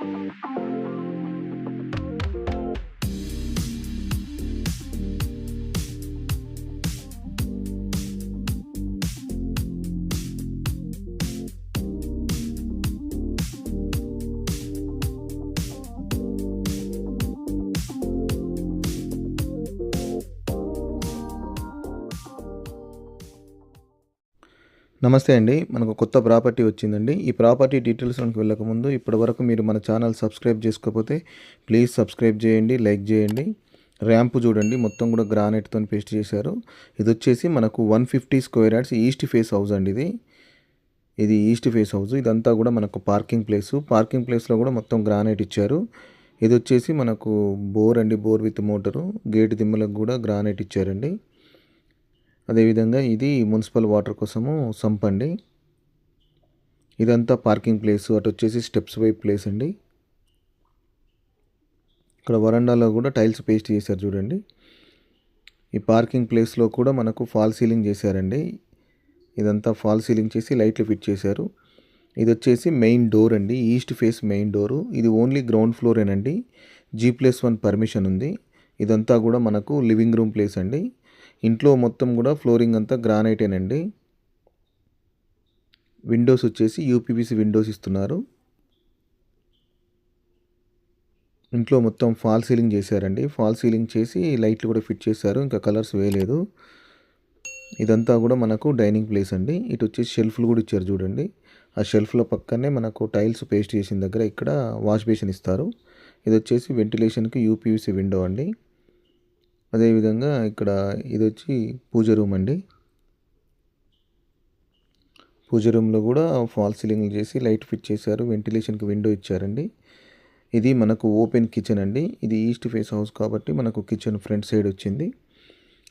Thank you. నమస్తే అండి. మనకు కొత్త ప్రాపర్టీ వచ్చిందండి. ఈ ప్రాపర్టీ డీటెయిల్స్లోకి వెళ్ళకముందు ఇప్పటివరకు మీరు మన ఛానల్ సబ్స్క్రైబ్ చేసుకోకపోతే ప్లీజ్ సబ్స్క్రైబ్ చేయండి లైక్ చేయండి. ర్యాంప్ చూడండి. మొత్తం కూడా గ్రానైట్తో పేస్ట్ చేశారు. ఇది వచ్చేసి మనకు one fifty square yards east face house అండి ఇది. ఇది ఈస్ట్ ఫేస్ హౌస్. ఇదంతా కూడా మనకు పార్కింగ్ ప్లేసు. పార్కింగ్ ప్లేస్లో కూడా మొత్తం గ్రానైట్ ఇచ్చారు. ఇది వచ్చేసి మనకు బోర్ అండి. Bore with motor. గేట్ దిమ్మలకు కూడా గ్రానైట్ ఇచ్చారండి. అదేవిధంగా ఇది మున్సిపల్ వాటర్ కోసము సంప్ అండి. ఇదంతా పార్కింగ్ ప్లేస్ అటు వచ్చేసి స్టెప్స్ వైపు ప్లేస్ అండి. ఇక్కడ వరండాలో కూడా టైల్స్ పేస్ట్ చేశారు చూడండి. ఈ పార్కింగ్ ప్లేస్లో కూడా మనకు ఫాల్ సీలింగ్ చేశారండి. ఇదంతా ఫాల్ సీలింగ్ చేసి లైట్లు ఫిట్ చేశారు. ఇది వచ్చేసి మెయిన్ డోర్ అండి ఈస్ట్ ఫేస్ మెయిన్ డోరు. ఇది ఓన్లీ గ్రౌండ్ ఫ్లోరేనండి. జీ ప్లస్ వన్ పర్మిషన్ ఉంది. ఇదంతా కూడా మనకు లివింగ్ రూమ్ ప్లేస్ అండి. ఇంట్లో మొత్తం కూడా ఫ్లోరింగ్ అంతా గ్రానైటేనండి విండోస్ వచ్చేసి యూపీవీసీ విండోస్ ఇస్తున్నారు. ఇంట్లో మొత్తం ఫాల్ సీలింగ్ చేశారండి. ఫాల్ సీలింగ్ చేసి లైట్లు కూడా ఫిట్ చేశారు. ఇంకా కలర్స్ వేయలేదు. ఇదంతా కూడా మనకు డైనింగ్ ప్లేస్ అండి. ఇటు వచ్చేసి షెల్ఫ్లు కూడా ఇచ్చారు చూడండి. ఆ షెల్ఫ్ల పక్కనే మనకు టైల్స్ పేస్ట్ చేసిన దగ్గర ఇక్కడ వాష్ బేసిన్ ఇస్తారు. ఇది వచ్చేసి వెంటిలేషన్కి యూపీవీసీ విండో అండి. అదేవిధంగా ఇక్కడ ఇది వచ్చి పూజ రూమ్ అండి. పూజ రూమ్లో కూడా ఫాల్ సీలింగ్ చేసి లైట్ ఫిట్ చేశారు వెంటిలేషన్కి విండో ఇచ్చారండి. ఇది మనకు ఓపెన్ కిచెన్ అండి. ఇది ఈస్ట్ ఫేస్ హౌస్ కాబట్టి మనకు కిచెన్ ఫ్రంట్ సైడ్ వచ్చింది.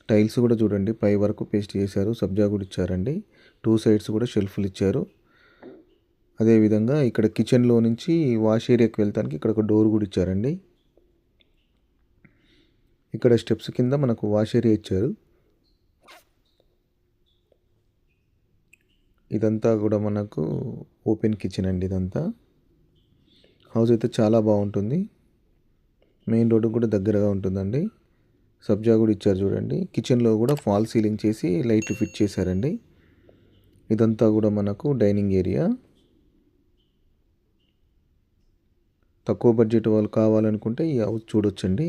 టైల్స్ కూడా చూడండి పై వరకు పేస్ట్ చేశారు సబ్జా కూడా ఇచ్చారండి. టూ సైడ్స్ కూడా షెల్ఫ్లు ఇచ్చారు. అదేవిధంగా ఇక్కడ కిచెన్లో నుంచి వాష్ ఏరియాకి వెళ్తానికి ఇక్కడ ఒక డోర్ కూడా ఇచ్చారండి. ఇక్కడ స్టెప్స్ కింద మనకు వాష్ ఏరియా ఇచ్చారు. ఇదంతా కూడా మనకు ఓపెన్ కిచెన్ అండి ఇదంతా. హౌస్ అయితే చాలా బాగుంటుంది. మెయిన్ రోడ్డు కూడా దగ్గరగా ఉంటుందండి. సబ్జా కూడా ఇచ్చారు చూడండి. కిచెన్లో కూడా ఫాల్ సీలింగ్ చేసి లైట్లు ఫిట్ చేశారండి. ఇదంతా కూడా మనకు డైనింగ్ ఏరియా. తక్కువ బడ్జెట్ వాళ్ళు కావాలనుకుంటే ఈ హౌస్ చూడొచ్చండి.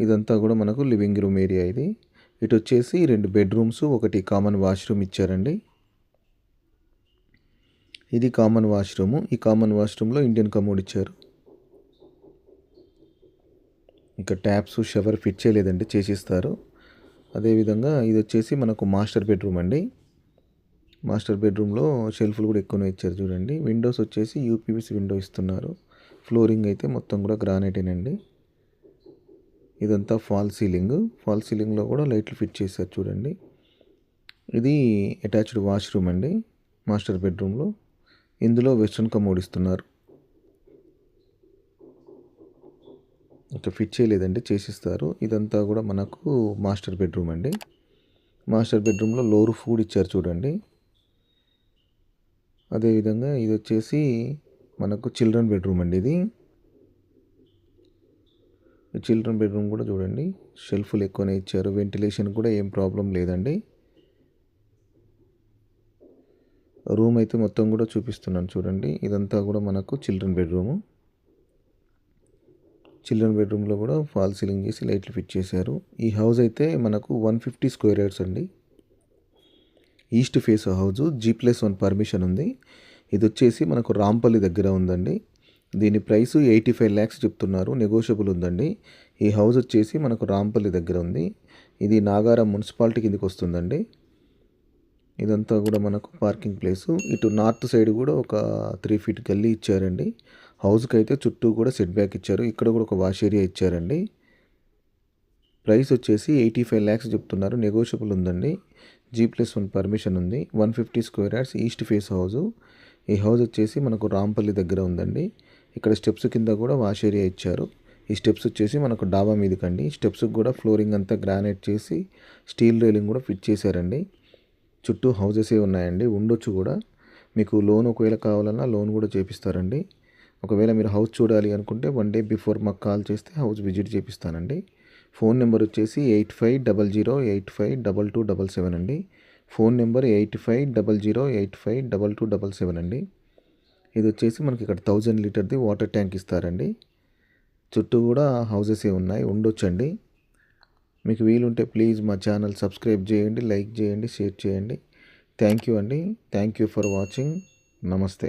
ఇదంతా కూడా మనకు లివింగ్ రూమ్ ఏరియా ఇది. ఇటు వచ్చేసి రెండు బెడ్రూమ్స్ ఒకటి కామన్ వాష్రూమ్ ఇచ్చారండి. ఇది కామన్ వాష్రూమ్. ఈ కామన్ వాష్రూమ్లో ఇండియన్ కమోడ్ ఇచ్చారు. ఇంకా ట్యాప్స్ షవర్ ఫిట్ చేయలేదండి చేసిస్తారు. అదేవిధంగా ఇది వచ్చేసి మనకు మాస్టర్ బెడ్రూమ్ అండి. మాస్టర్ బెడ్రూమ్లో షెల్ఫ్లు కూడా ఎక్కువనే ఇచ్చారు చూడండి. విండోస్ వచ్చేసి యూపీవీసీ విండో ఇస్తున్నారు. ఫ్లోరింగ్ అయితే మొత్తం కూడా గ్రానైటేనండి. ఇదంతా ఫాల్ సీలింగ్. ఫాల్ సీలింగ్లో కూడా లైట్లు ఫిట్ చేశారు చూడండి. ఇది అటాచ్డ్ వాష్రూమ్ అండి మాస్టర్ బెడ్రూమ్లో. ఇందులో వెస్ట్రన్ కమోడ్ ఇస్తున్నారు. ఇంకా ఫిట్ చేయలేదండి చేసిస్తారు. ఇదంతా కూడా మనకు మాస్టర్ బెడ్రూమ్ అండి. మాస్టర్ బెడ్రూమ్లో లోరు ఫుడ్ ఇచ్చారు చూడండి. అదేవిధంగా ఇది వచ్చేసి మనకు చిల్డ్రన్ బెడ్రూమ్ అండి ఇది. చిల్డ్రన్ బెడ్రూమ్ కూడా చూడండి. షెల్ఫ్లు ఎక్కువనే ఇచ్చారు. వెంటిలేషన్ కూడా ఏం ప్రాబ్లం లేదండి. రూమ్ అయితే మొత్తం కూడా చూపిస్తున్నాను చూడండి. ఇదంతా కూడా మనకు చిల్డ్రన్ బెడ్రూము. చిల్డ్రన్ బెడ్రూమ్లో కూడా ఫాల్ సీలింగ్ చేసి లైట్లు ఫిట్ చేశారు. ఈ హౌస్ అయితే మనకు వన్ ఫిఫ్టీ స్క్వేర్ యార్డ్స్ అండి. East face house G plus one permission ఉంది. ఇది వచ్చేసి మనకు రాంపల్లి దగ్గర ఉందండి. దీని ప్రైస్ ఎయిటీ ఫైవ్ ల్యాక్స్ చెప్తున్నారు. నెగోషియబుల్ ఉందండి. ఈ హౌస్ వచ్చేసి మనకు రాంపల్లి దగ్గర ఉంది. ఇది నాగారం మున్సిపాలిటీ కిందకి వస్తుందండి. ఇదంతా కూడా మనకు పార్కింగ్ ప్లేసు. ఇటు నార్త్ సైడ్ కూడా ఒక త్రీ ఫీట్ గల్లీ ఇచ్చారండి. హౌస్కి అయితే చుట్టూ కూడా సెట్ బ్యాక్ ఇచ్చారు. ఇక్కడ కూడా ఒక వాష్ ఏరియా ఇచ్చారండి. ప్రైస్ వచ్చేసి ఎయిటీ ఫైవ్ ల్యాక్స్ చెప్తున్నారు. నెగోషియబుల్ ఉందండి. జీ ప్లస్ వన్ పర్మిషన్ ఉంది. One fifty square yards east face house ఈ హౌస్ వచ్చేసి మనకు రాంపల్లి దగ్గర ఉందండి. ఇక్కడ స్టెప్స్ కింద కూడా వాష్ ఏరియా ఇచ్చారు. ఈ స్టెప్స్ వచ్చేసి మనకు డాబా మీదకండి. స్టెప్స్కి కూడా ఫ్లోరింగ్ అంతా గ్రానైట్ చేసి స్టీల్ రైలింగ్ కూడా ఫిట్ చేశారండి. చుట్టూ హౌజెసే ఉన్నాయండి. ఉండొచ్చు కూడా. మీకు లోన్ ఒకవేళ కావాలన్నా లోన్ కూడా చేపిస్తారండి. ఒకవేళ మీరు హౌస్ చూడాలి అనుకుంటే వన్ డే బిఫోర్ మాకు కాల్ చేస్తే హౌస్ విజిట్ చేపిస్తానండి. ఫోన్ నెంబర్ వచ్చేసి eight five double zero eight five double two double seven అండి. Phone number eight five double zero eight five double two double seven అండి. ఇది వచ్చేసి మనకి ఇక్కడ థౌజండ్ లీటర్ది వాటర్ ట్యాంక్ ఇస్తారండి. చుట్టూ కూడా హౌజెసే ఉన్నాయి ఉండొచ్చండి. మీకు వీలుంటే ప్లీజ్ మా ఛానల్ సబ్స్క్రైబ్ చేయండి లైక్ చేయండి షేర్ చేయండి. థ్యాంక్ యూ అండి. Thank you for watching. నమస్తే.